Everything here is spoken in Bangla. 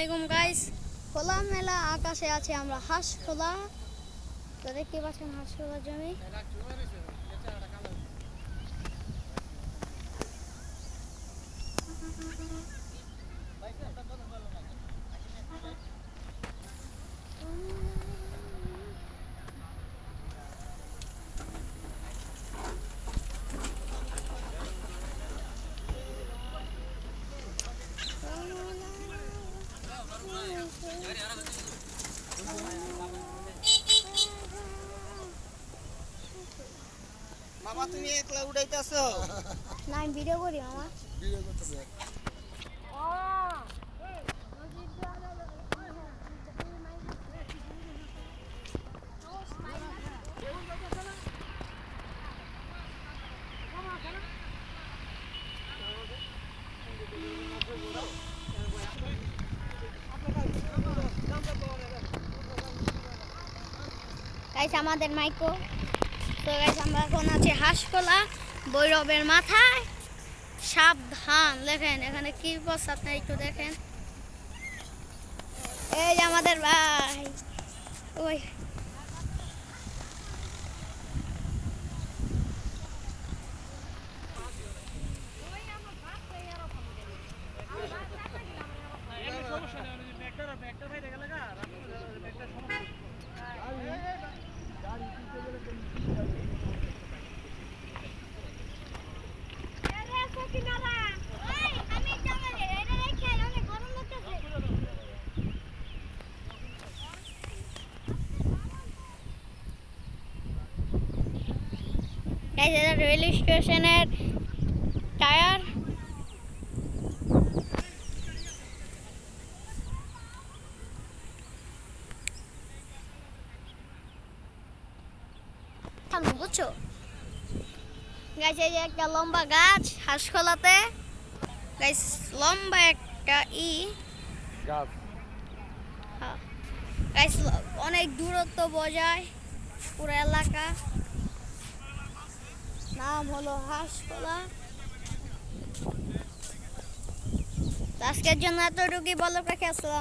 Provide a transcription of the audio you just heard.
আসসালামাইকুম গাইস খোলা মেলা আকাশে আছে, আমরা হাঁস খোলা। তো দেখতে পাচ্ছেন হাঁস খোলার জমি। মামা তুমি একলা উড়াইতেছো না আমি ভিডিও করি মামা গাইস আমাদের মাইকো তো গাইস আমরা এখন আছি হাঁসকোলা বৈরবের মাথায়। সাবধান, দেখেন, এখানে কি বস আপনারা একটু দেখেন। এই আমাদের ভাই। ওই। গাইস এটা রেল স্টেশনের টায়ার থামো, বুঝছ গাইস এই যে একটা লম্বা গাছ হাঁসকলাতে গাইস লম্বা একটা ই। হ্যাঁ। গাইস অনেক দূরত্ব বজায়। পুরো এলাকা। নাম হলো হাঁসকলা আজকের জন্য এতটুকুই বলো কাকে আসসালাম